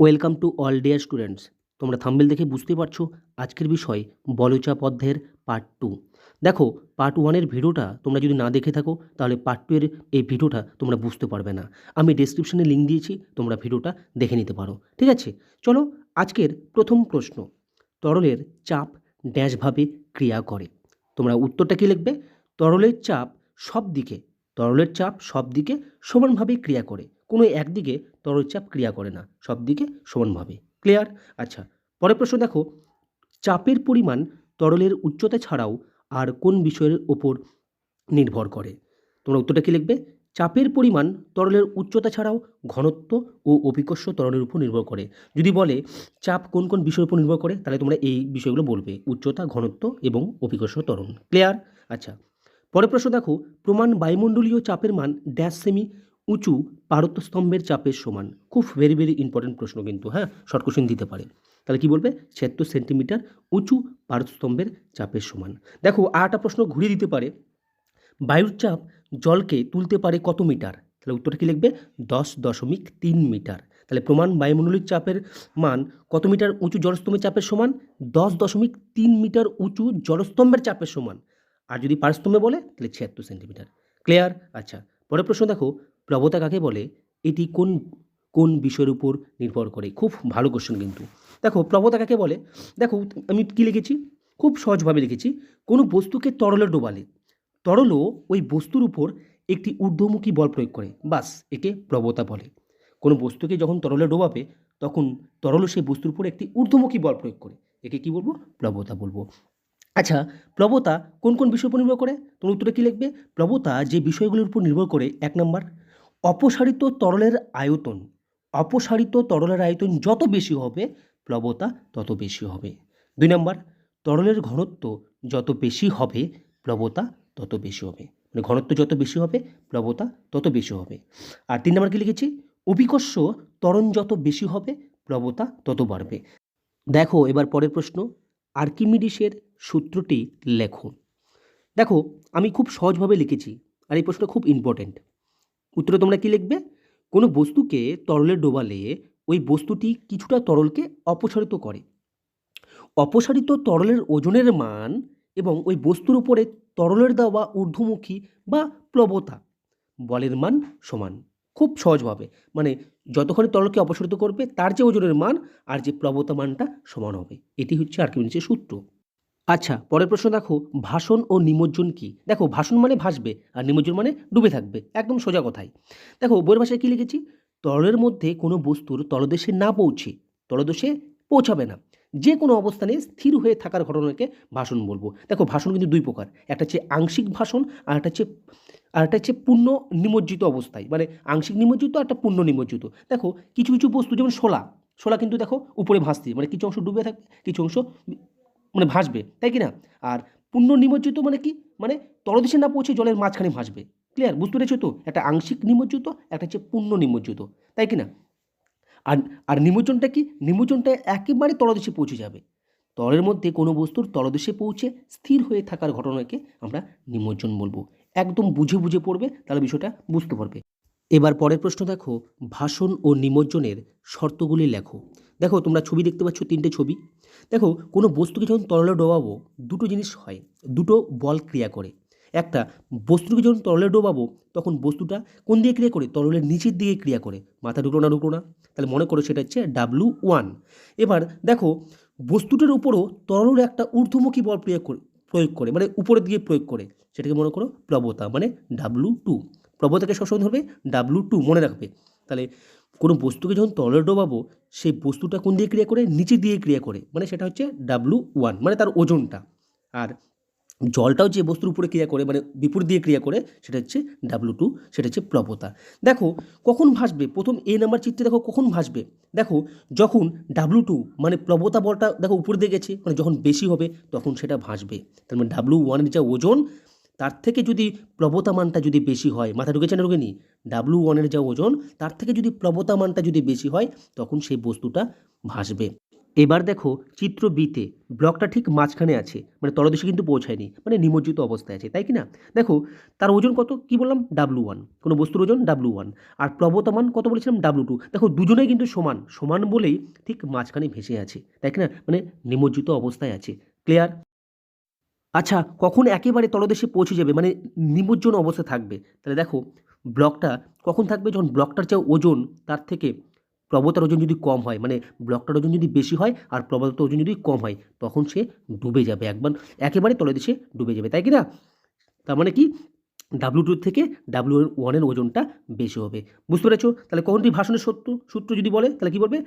Welcome to all dear students. তোমরা thumbnail দেখে বুঝতে পারছ আজকের বিষয় বলচাপ অধ্যায়ের পার্ট টু। দেখো, পার্ট ওয়ানের ভিডিওটা তোমরা যদি না দেখে থাকো, তাহলে পার্ট টু এর এই ভিডিওটা তোমরা বুঝতে পারবে না। আমি ডেসক্রিপশনে লিঙ্ক দিয়েছি, তোমরা ভিডিওটা দেখে নিতে পারো। ঠিক আছে? চলো, আজকের প্রথম প্রশ্ন। তরলের চাপ ড্যাশভাবে ক্রিয়া করে। তোমরা উত্তরটা কি লিখবে? তরলের চাপ সব দিকে তরলের চাপ সব দিকে সমানভাবে ক্রিয়া করে। কোনো একদিকে তরল চাপ ক্রিয়া করে না সব দিকে সমানভাবে। ক্লিয়ার আচ্ছা পরের প্রশ্ন দেখো। চাপের পরিমাণ তরলের উচ্চতা ছাড়াও আর কোন বিষয়ের ওপর নির্ভর করে? তোমরা উত্তরটা কী লিখবে? চাপের পরিমাণ তরলের উচ্চতা ছাড়াও ঘনত্ব ও অভিকর্ষ তরলের উপর নির্ভর করে। যদি বলে চাপ কোন কোন বিষয়ের উপর নির্ভর করে, তাহলে তোমরা এই বিষয়গুলো বলবে। উচ্চতা, ঘনত্ব এবং অভিকর্ষ ত্বরণ ক্লিয়ার আচ্ছা পরের প্রশ্ন দেখো। প্রমাণ বায়ুমণ্ডলীয় চাপের মান ড্যাশ সেমি উঁচু পারত্যস্তম্ভের চাপের সমান। খুব ভেরি ভেরি ইম্পর্টেন্ট প্রশ্ন কিন্তু হ্যাঁ? শর্ট কোশ্চেন দিতে পারে। তাহলে কি বলবে? ছিয়াত্তর সেন্টিমিটার উঁচু পারস্তম্ভের চাপের সমান। দেখো আরেকটা প্রশ্ন ঘুরিয়ে দিতে পারে। বায়ুর চাপ জলকে তুলতে পারে কত মিটার তাহলে উত্তরটা কি লিখবে? দশ দশমিক তিন মিটার তাহলে প্রমাণ বায়ুমণ্ডলিক চাপের মান কত মিটার উঁচু জলস্তম্ভের চাপের সমান? দশ দশমিক তিন মিটার উঁচু জলস্তম্ভের চাপের সমান। আর যদি পারস্তম্ভে বলে, তাহলে ছিয়াত্তর সেন্টিমিটার ক্লিয়ার আচ্ছা পরের প্রশ্ন দেখো। প্রবতা কাকে বলে? এটি কোন কোন বিষয়ের উপর নির্ভর করে? খুব ভালো কোশ্চেন কিন্তু। দেখো, প্রবতা কাকে বলে? দেখো, আমি কী লিখেছি? খুব সহজভাবে লিখেছি। কোনো বস্তুকে তরলে ডোবালে। তরলও ওই বস্তুর উপর একটি ঊর্ধ্বমুখী বল প্রয়োগ করে। বাস, একে প্রবতা বলে। কোনো বস্তুকে যখন তরলে ডোবাবে, তখন তরল সেই বস্তুর উপর একটি ঊর্ধ্বমুখী বল প্রয়োগ করে। একে কি বলব? প্রবতা বলব। আচ্ছা প্রবতা কোন কোন বিষয়ের উপর নির্ভর করে? তোমার উত্তরে কী লিখবে? প্রবতা যে বিষয়গুলির উপর নির্ভর করে, এক নম্বর অপসারিত তরলের আয়তন। অপসারিত তরলের আয়তন যত বেশি হবে, প্লবতা তত বেশি হবে। দুই নম্বর, তরলের ঘনত্ব যত বেশি হবে, প্লবতা তত বেশি হবে। মানে ঘনত্ব যত বেশি হবে, প্লবতা তত বেশি হবে। আর তিন নম্বর কি লিখেছি? অভিকর্ষ ত্বরণ যত বেশি হবে, প্লবতা তত বাড়বে। দেখো, এবার পরের প্রশ্ন। আর্কিমিডিসের সূত্রটি লেখো। দেখো, আমি খুব সহজভাবে লিখেছি, আর এই প্রশ্নটা খুব ইম্পর্ট্যান্ট উত্তরে তোমরা কি লিখবে? কোনো বস্তুকে তরলে ডোবালে ওই বস্তুটি কিছুটা তরলকে অপসারিত করে। অপসারিত তরলের ওজনের মান এবং ওই বস্তুর উপরে তরলের দেওয়া ঊর্ধ্বমুখী বা প্লবতা, বলের মান সমান। খুব সহজভাবে। মানে যতক্ষণে তরলকে অপসারিত করবে, তার যে ওজনের মান, আর যে প্লবতা মানটা সমান হবে। এটি হচ্ছে আর্কিমিডিসের সূত্র। আচ্ছা পরের প্রশ্ন দেখো, ভাষণ ও নিমজ্জন কি? দেখো, ভাষণ মানে ভাসবে, আর নিমজ্জন মানে ডুবে থাকবে, একদম সোজা কথাই। দেখো, বইয়ের ভাষায় কী লিখেছি? তরলের মধ্যে কোনো বস্তুর তলদেশে না পৌঁছে, তলদেশে পৌঁছাবে না। যে কোনো অবস্থানে স্থির হয়ে থাকার ঘটনাকে ভাষণ বলব। দেখো, ভাষণ কিন্তু দুই প্রকার, একটা হচ্ছে আংশিক ভাষণ, আর একটা হচ্ছে, আর একটা হচ্ছে পূর্ণ নিমজ্জিত অবস্থায় মানে আংশিক নিমজ্জিত, আর একটা পূর্ণ নিমজ্জিত। দেখো, কিছু কিছু বস্তু, যেমন শোলা শোলা কিন্তু দেখো উপরে ভাসছে মানে কিছু অংশ ডুবে থাকবে, কিছু অংশ মানে ভাসবে, তাই কি না? আর পূর্ণ নিমজ্জিত মানে কি? মানে তলদেশে না পৌঁছে জলের মাঝখানে ভাসবে। ক্লিয়ার বুঝতে পেরেছ তো? একটা আংশিক নিমজ্জিত, একটা হচ্ছে পূর্ণ নিমজ্জিত, তাই কি না? আর আর নিমজ্জনটা কি? নিমজ্জনটা একেবারে তলদেশে পৌঁছে যাবে। তলের মধ্যে কোনো বস্তুর তলদেশে পৌঁছে স্থির হয়ে থাকার ঘটনাকে আমরা নিমজ্জন বলব। একদম বুঝে বুঝে পড়বে, তাহলে বিষয়টা বুঝতে পারবে। এবার পরের প্রশ্ন দেখো, ভাষণ ও নিমজ্জনের শর্তগুলি লেখো। দেখো তোমরা ছবি দেখতে পাচ্ছ, তিনটে ছবি। দেখো কোনো বস্তুকে যখন তরলে ডোবাবো, দুটো জিনিস হয়, দুটো বল ক্রিয়া করে। একটা, বস্তুকে যখন তরলে ডোবাবো, তখন বস্তুটা কোন দিকে ক্রিয়া করে? তরলের নিচের দিকে ক্রিয়া করে। মাথা ঢুকলো না ঢুকলো না? তাহলে মনে করো সেটা হচ্ছে ডাব্লু ওয়ান। এবার দেখো, বস্তুটার উপরও তরলের একটা ঊর্ধ্বমুখী বল প্রয়োগ করে প্রয়োগ করে মানে উপরের দিকে প্রয়োগ করে। সেটাকে মনে করো প্রবতা মানে ডাব্লু টু। প্রবতাকে সবসময় ধরবে, ডাব্লু টু মনে রাখবে। তাহলে কোনো বস্তুকে যখন তরলে ডোবাবো, সেই বস্তুটা কোন দিয়ে ক্রিয়া করে? নিচে দিয়ে ক্রিয়া করে। মানে সেটা হচ্ছে ডাব্লু ওয়ান মানে তার ওজনটা। আর জলটাও যে বস্তুর উপরে ক্রিয়া করে মানে বিপরীত দিয়ে ক্রিয়া করে, সেটা হচ্ছে ডাব্লু টু সেটা হচ্ছে প্লবতা দেখো, কখন ভাসবে? প্রথম এ নাম্বার চিত্রে দেখো কখন ভাসবে? দেখো, যখন ডাব্লু টু মানে প্লবতা বলটা দেখো উপর দিয়ে গেছে মানে যখন বেশি হবে, তখন সেটা ভাসবে। তার মানে ডাব্লু ওয়ানের যা ওজন তার থেকে যদি প্লবতা মানটা যদি বেশি হয় মাথা ঢুকেছে না ঢুকেনি ডাব্লু ওয়ানের যা ওজন, তার থেকে যদি প্লবতা মানটা যদি বেশি হয়, তখন সেই বস্তুটা ভাসবে। এবার দেখো, চিত্র বিতে ব্লকটা ঠিক মাঝখানে আছে মানে তলদেশে কিন্তু পৌঁছায়নি মানে নিমজ্জিত অবস্থায় আছে, তাই কি না? দেখো, তার ওজন কত? কি বললাম? ডাব্লু ওয়ান কোনো বস্তুর ওজন? ডাব্লু ওয়ান আর প্রবতমান কত বলেছিলাম? ডাব্লু টু দেখো দুজনেই কিন্তু সমান সমান বলেই ঠিক মাঝখানে ভেসে আছে, তাই কি না? মানে নিমজ্জিত অবস্থায় আছে ক্লিয়ার আচ্ছা কখন একেবারে তলদেশে পৌঁছে যাবে? মানে নিমজ্জন অবস্থা থাকবে। তাহলে দেখো, ব্লকটা কখন থাকবে? যখন ব্লকটার যে ওজন, তার থেকে প্রবতার ওজন যদি কম হয় মানে ব্লকটার ওজন যদি বেশি হয় আর প্রবতার ওজন যদি কম হয়, তখন সে ডুবে যাবে একবার, একেবারে তলদেশে ডুবে যাবে, তাই কি না? তার মানে কি? ডাব্লু টু থেকে ডাব্লু ওয়ানের ওজনটা বেশি হবে। বুঝতে পেরেছ? তাহলে কখনটি ভাষণের সত্য সূত্র যদি বলে, তাহলে কি বলবে?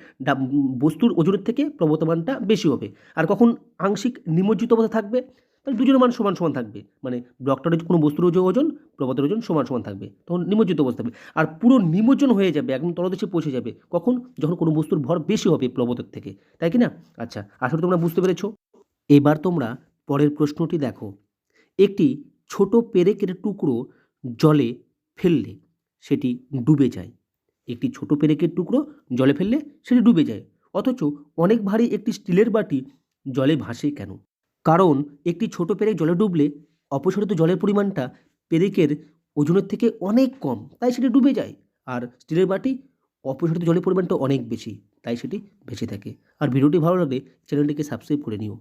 বস্তুর ওজনের থেকে প্রবতমানটা বেশি হবে। আর কখন আংশিক নিমজ্জিত অবস্থা থাকবে? তাহলে দুজনের মান সমান সমান থাকবে। মানে ব্লকটার কোনো বস্তুর ওজন, প্রবতের ওজন সমান সমান থাকবে। তখন নিমজ্জিত অবস্থা থাকবে। আর পুরো নিমজ্জন হয়ে যাবে, একদম তলদেশে পৌঁছে যাবে, কখন? যখন কোনো বস্তুর ভর বেশি হবে প্রবতের থেকে। তাই কি না? আচ্ছা আসলে তোমরা বুঝতে পেরেছ? এবার তোমরা পরের প্রশ্নটি দেখো। একটি ছোট পেরেকের টুকরো জলে ফেললে সেটি ডুবে যায়। একটি ছোট পেরেকের টুকরো জলে ফেললে সেটি ডুবে যায়। অথচ অনেক ভারী একটি স্টিলের বাটি জলে ভাসে কেন? কারণ একটি ছোট পেরেক জলে ডুবলে অপসারিত জলের পরিমাণটা পেরেকের ওজনের থেকে অনেক কম, তাই সেটি ডুবে যায়। আর স্টিলের বাটি অপসারিত জলের পরিমাণটা অনেক বেশি, তাই সেটি ভেসে থাকে। আর ভিডিওটি ভালো লাগলে চ্যানেলটিকে সাবস্ক্রাইব করে নিও।